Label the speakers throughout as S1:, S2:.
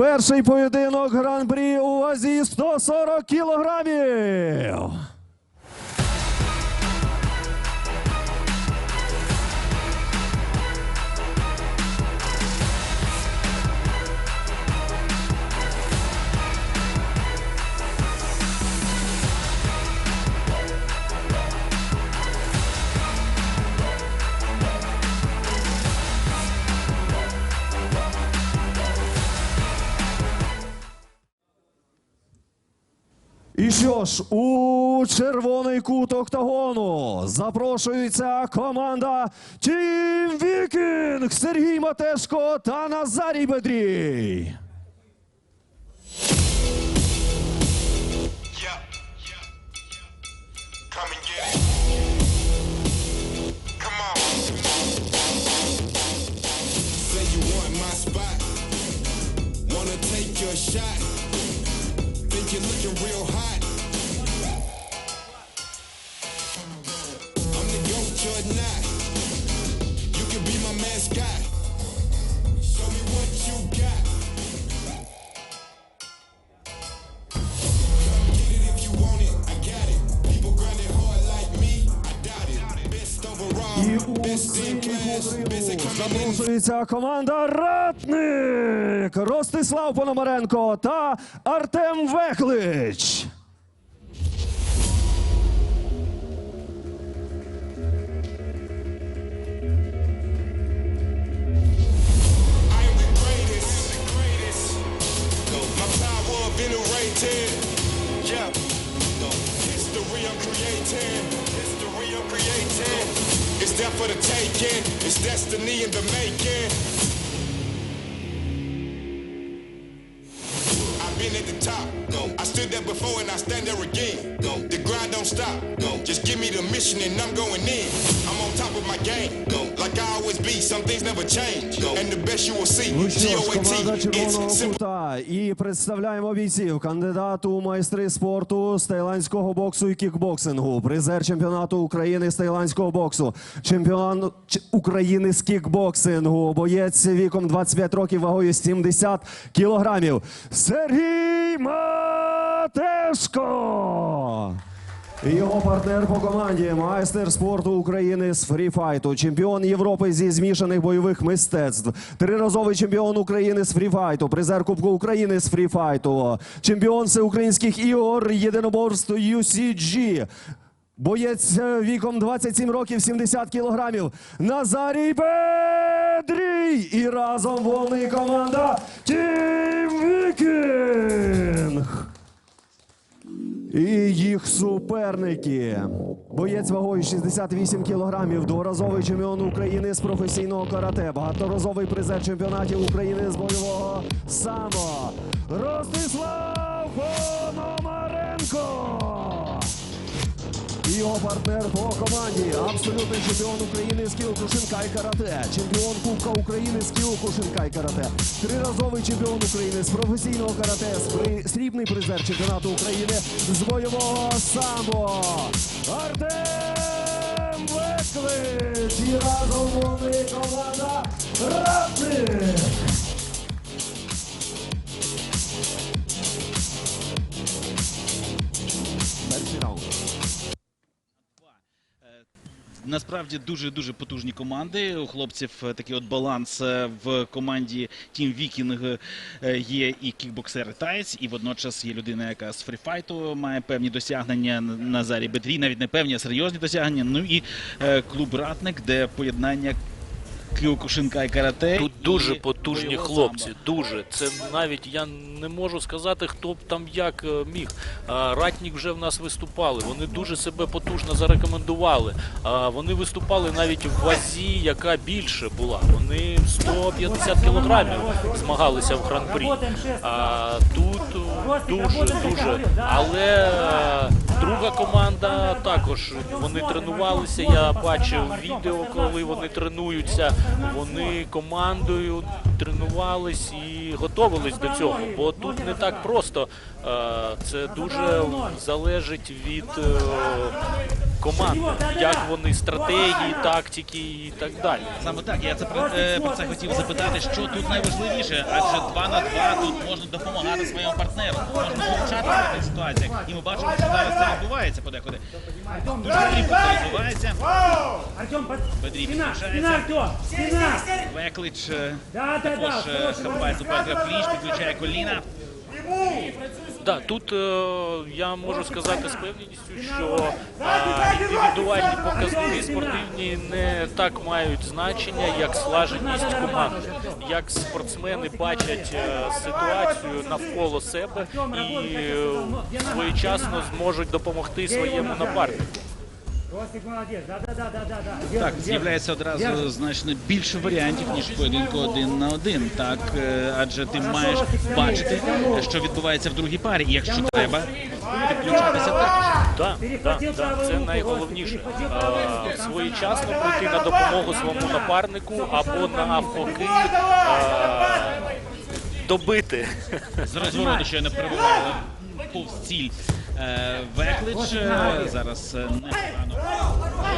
S1: Перший поєдинок гран-при у вазі 140 кілограмів. Що ж, у червоний кут октагону запрошується команда Тім Вікінг Сергій Матешко та Назарій Бедрій. Запрошується команда Ратник Ростислав Пономаренко та Артем Веклич.
S2: And I stand there again. The grind don't stop. Just give me the mission and I'm going in. I'm on top of my game. Like I always be. Some things never change. And the best you will see.
S1: Ну що ж, команда
S2: G-O-A-T.
S1: червоного
S2: It's simple.
S1: кута. І представляємо бійців кандидату у майстри спорту з тайландського боксу і кікбоксингу, призер чемпіонату України з тайландського боксу, чемпіон України з кікбоксингу, боєць віком 25 років вагою 70 кілограмів. Сергій Матешко. І Його партнер по команді, майстер спорту України з фріфайту, чемпіон Європи зі змішаних бойових мистецтв, триразовий чемпіон України з фріфайту, призер Кубку України з фріфайту, чемпіон всеукраїнських ігор єдиноборств UCG. Боєць е, віком 27 років 70 кілограмів. Назарій Бедрій. І разом вони команда Тім Вікінг. І їх суперники. Боєць вагою 68 кілограмів, дворазовий чемпіон України з професійного карате, багаторазовий призер чемпіонатів України з бойового само. Ростислав Пономаренко. І його партнер по команді. Абсолютний чемпіон України з кіокушинкай карате. Чемпіон Кубка України з кіокушинкай карате. Триразовий чемпіон України з професійного карате. Срібний призер чемпіонату України з бойового самбо. Артем Веклич. І разом вони команда Ратник.
S3: Насправді дуже дуже потужні команди. У хлопців е, такий от баланс е, в команді Team Viking е, є і кікбоксер таєць, і водночас є людина, яка з фріфайту має певні досягнення Назарі Бедрі, навіть не певні, а серйозні досягнення. Ну і клуб Ратник, де поєднання Кіокушинка і карате.
S4: Тут дуже
S3: і
S4: потужні хлопці.
S3: самбо.
S4: Дуже. Це навіть я не можу сказати, хто б там як е, міг. Ратнік вже в нас виступали. Вони дуже себе потужно зарекомендували. Вони виступали навіть в вазі, яка більше була. Вони 150 кілограмів змагалися в гран-прі. Тут е, дуже дуже. Але е, друга команда також вони тренувалися. Я бачив відео, коли вони тренуються. Вони командою тренувались і готувались до цього. Бо тут не так просто. Е, Це дуже залежить від е, команди, як вони стратегії, тактики і так далі.
S3: Саме так, я це про, е, про це хотів запитати, що тут найважливіше, адже 2 на 2 тут можна допомагати своєму партнеру, можна виручати в таких ситуаціях. І ми бачимо, що зараз це відбувається подекуди. Дуже стрімко це відбувається.
S5: Артем, под...
S3: Бедрі
S5: спина,
S3: підключається.
S5: спина, Артем, спина!
S3: Веклич також
S5: да,
S3: хапає суперника в кліч, підключає коліна.
S4: Да, тут е, я можу сказати з певністю, що е, індивідуальні показники спортивні не так мають значення, як слаженість команди, як спортсмени бачать е, ситуацію навколо себе і е, своєчасно зможуть допомогти своєму напарнику.
S3: Так, з'являється одразу значно більше варіантів, ніж поєдинку один на один. Так, е, адже ти маєш бачити, що відбувається в другій парі. І якщо треба, підключатися також.
S4: Так, так, так, це найголовніше. Е, Своєчасно прийти на допомогу своєму напарнику або навпаки добити.
S3: З розвороту ще не пробивали повз ціль. Е, Веклич е, зараз е, непогано.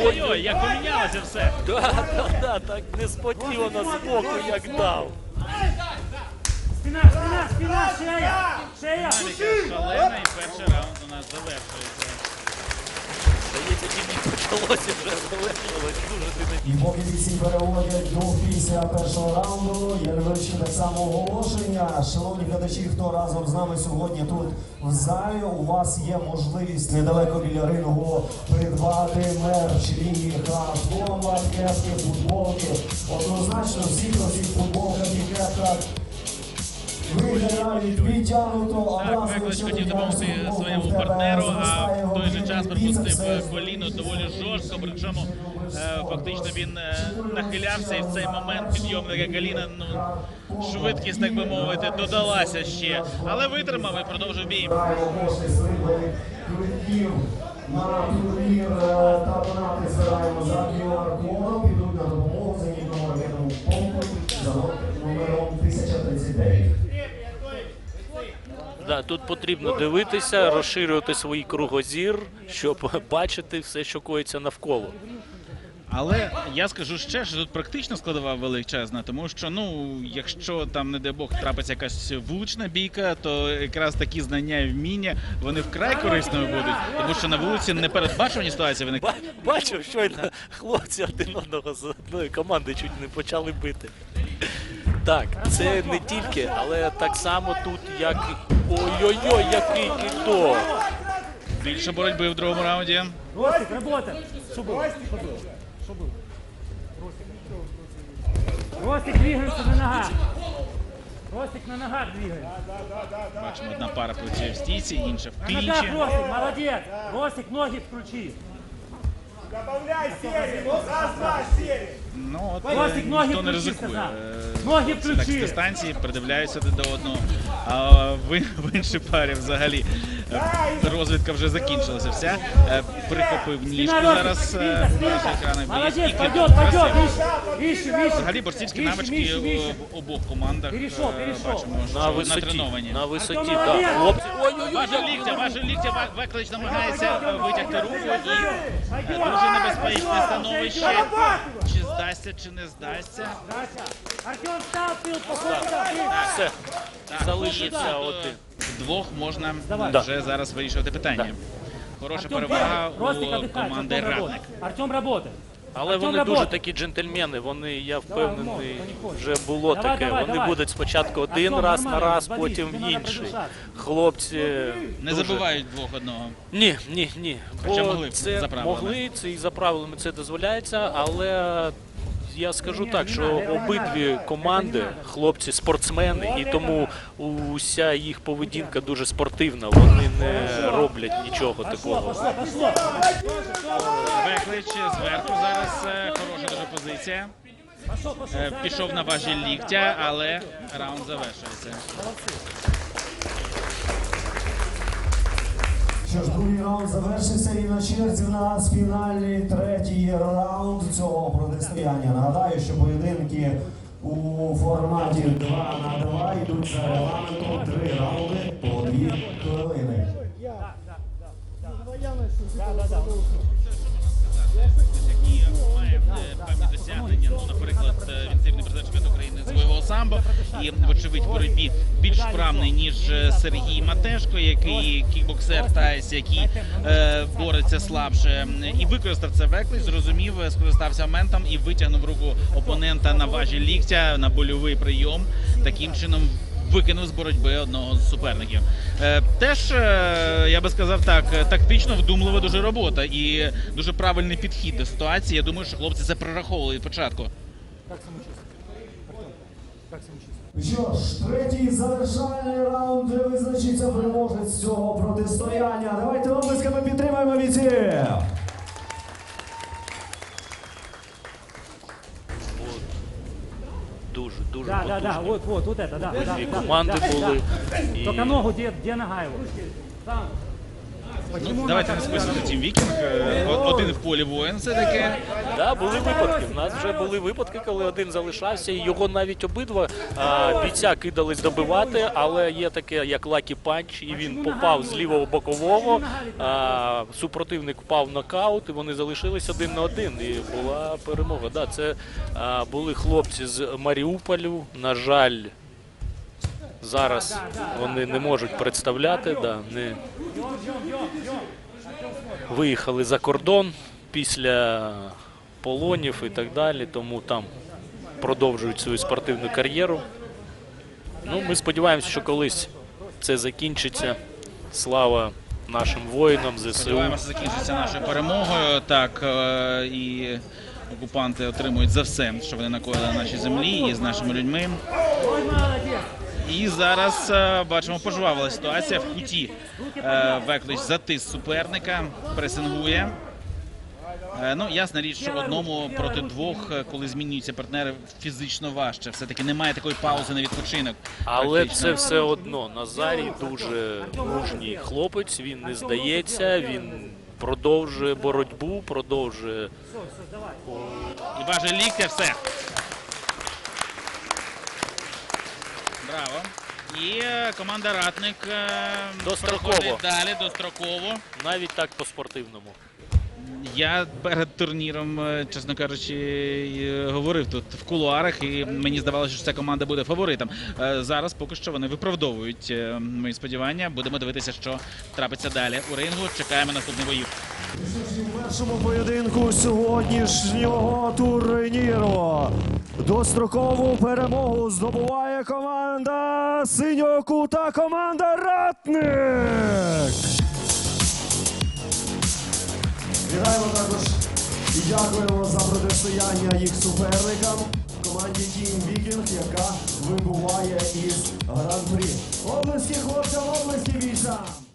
S3: Ой-ой, як помінялося все.
S4: Так, так, так, так несподівано з боку як дав.
S5: Спина, спина, спина, шея, шея.
S3: Шалена і перший раунд у нас завершується.
S4: Тільки почалося вже динамічно.
S1: І поки всі переводять дух після першого раунду, є невеличке так само. Шановні глядачі, хто разом з нами сьогодні тут в залі, у вас є можливість недалеко біля рингу придбати мерч лінії форма, кепки, футболки. Однозначно всіх на цих футболках і кепках
S3: Веклич
S1: якщо
S3: хотів допомогти своєму партнеру, а в той же час пропустив коліно доволі жорстко. Причому фактично він нахилявся і в цей момент підйомника коліна ну, швидкість, так би мовити, додалася ще. Але витримав і продовжив бій.
S1: На турнір та донати збираємо за QR-кодом. Підуть на допомогу за номером 1039.
S4: Да, тут потрібно дивитися, розширювати свій кругозір, щоб бачити все, що коїться навколо.
S3: Але я скажу ще, що тут практична складова величезна, тому що ну, якщо там, не дай Бог, трапиться якась вулична бійка, то якраз такі знання і вміння вони вкрай корисними будуть, тому що на вулиці непередбачувані ситуації виникають.
S4: Ба- Бачив, щойно хлопці один одного з одної команди чуть не почали бити. Так, це не тільки, але так само тут, як. і- Ой-ой-ой, який кито!
S3: Більше боротьби в другому раунді.
S5: Ростик, работа. Что было? Что было? Что было? Ростик. Ростик, двигаемся на ногах. Ростик на ногах двигаем.
S3: Бачимо, одна пара працює в стійці, інша в
S5: На ногах,
S3: клінчі.
S5: Ростик, молодец. Ростик, ноги включи.
S6: Добавляй серии, раз-два серии.
S3: Ну от
S5: Ростик,
S3: е,
S5: ноги
S3: ніхто не
S5: включи,
S3: ризикує.
S5: сказав.
S3: Е,
S5: Ноги включи.
S3: дистанції придивляються один до одного. А в, в іншій парі взагалі розвідка вже закінчилася вся. Е, Прихопив ніжку зараз е,
S5: спинка,
S3: в
S5: спинка.
S3: нашій екранах
S5: Молодец,
S3: боєць. І
S5: пойдет, пойдет.
S3: Взагалі борцівські навички в обох командах
S5: Перейшов,
S3: е,
S5: перейшов.
S3: бачимо,
S4: На
S3: що
S4: висоті,
S3: натреновані.
S4: на висоті, так.
S5: молодець!
S4: Хлопці, ой-ой-ой,
S3: ліктя, ваше ліктя, Веклич намагається витягти руку і дуже небезпечне становище. Здасться, чи не здасться.
S5: Артем стал, ты
S4: все. Залишиться один.
S3: Вдвох можна вже зараз вирішувати питання. Хороша
S5: Артем,
S3: перевага
S5: Ростик
S3: у команди
S5: Артем
S3: Радник.
S5: Артем работает.
S4: Але
S5: Артем
S4: вони дуже такі джентльмени. Вони, я впевнений, вже було
S5: Давай,
S4: таке.
S5: давай,
S4: Вони
S5: давай.
S4: будуть спочатку один
S5: Артем,
S4: раз на
S5: нормально,
S4: раз, потім інший. Хлопці
S3: Не
S4: дуже-
S3: забувають двох одного.
S4: Ні, ні, ні.
S3: Хоча
S4: Бо
S3: могли б,
S4: це
S3: за правилами.
S4: могли, це і за правилами це дозволяється, але я скажу так, що обидві команди, хлопці, спортсмени, і тому уся їх поведінка дуже спортивна. Вони не роблять нічого такого.
S5: Пошло.
S3: Зверху зараз е, хороша дуже позиція. Е, Пішов на важіль ліктя, але раунд завершується.
S1: Що ж, другий раунд завершився і на черзі в нас фінальний третій раунд цього протистояння. Нагадаю, що поєдинки у форматі 2 на 2 йдуть за регламентом три раунди по дві хвилини.
S3: Які має певні досягнення. Наприклад, він сильний президент чемпіонат України з самбо і, вочевидь, боротьбі більш вправний, ніж Сергій Матешко, який кікбоксер Тайс, який е, бореться слабше. І використав це веклий, зрозумів, скористався моментом і витягнув руку опонента на важі ліктя на больовий прийом. Таким чином викинув з боротьби одного з суперників. Е, теж е, я би сказав так, е, тактично вдумлива дуже робота і дуже правильний підхід до ситуації. Я думаю, що хлопці це прораховували від початку.
S1: Ну Що ж, третій завершальний раунд де визначиться переможець цього протистояння. Давайте облисками підтримаємо бійців!
S4: Дуже,
S5: Да, да, да, вот, вот, вот это, да. да,
S4: І
S5: да,
S4: команди
S5: да,
S4: були.
S5: да.
S4: І...
S5: Только ногу, где, где нога его? Там.
S3: Ну, давайте не списувати Тім Вікінг. Один в полі воїн все таки.
S4: Да, були випадки. У нас вже були випадки, коли один залишався, і його навіть обидва а, бійця кидались добивати, але є таке, як лакі панч, і він попав з лівого бокового. А, супротивник впав нокаут, і вони залишились один на один. І була перемога. Да, це а, були хлопці з Маріуполю. На жаль, зараз вони не можуть представляти. Да, не виїхали за кордон після полонів і так далі, тому там продовжують свою спортивну кар'єру. Ну, ми сподіваємося, що колись це закінчиться. Слава нашим воїнам, ЗСУ.
S3: Сподіваємося, закінчиться нашою перемогою. Так е, і окупанти отримують за все, що вони накоїли на нашій землі і з нашими людьми. І зараз е, бачимо пожвавила ситуація в куті. Е, Веклич затис суперника, пресингує. Е, Ну, ясна річ, що одному проти двох, коли змінюються партнери, фізично важче. Все-таки немає такої паузи на відпочинок.
S4: Але
S3: практично.
S4: це все одно. Назарій дуже мужній хлопець. Він не здається, він продовжує боротьбу, продовжує
S3: І баже ліктя, все. Браво. І е, команда Ратник е,
S4: Достроково.
S3: проходить далі достроково.
S4: навіть так по-спортивному.
S3: Я перед турніром, е, чесно кажучи, говорив тут в кулуарах, і мені здавалося, що ця команда буде фаворитом. Зараз поки що вони виправдовують мої сподівання. Будемо дивитися, що трапиться далі у рингу. Чекаємо наступний боїв.
S1: Першому поєдинку сьогоднішнього турніру дострокову перемогу здобуває команда синього кута, команда Ратник. Вітаємо також і дякуємо за протистояння їх суперникам команді Тім Вікінг, яка вибуває із гран-прі. Облески хлопцям, облески бійцям!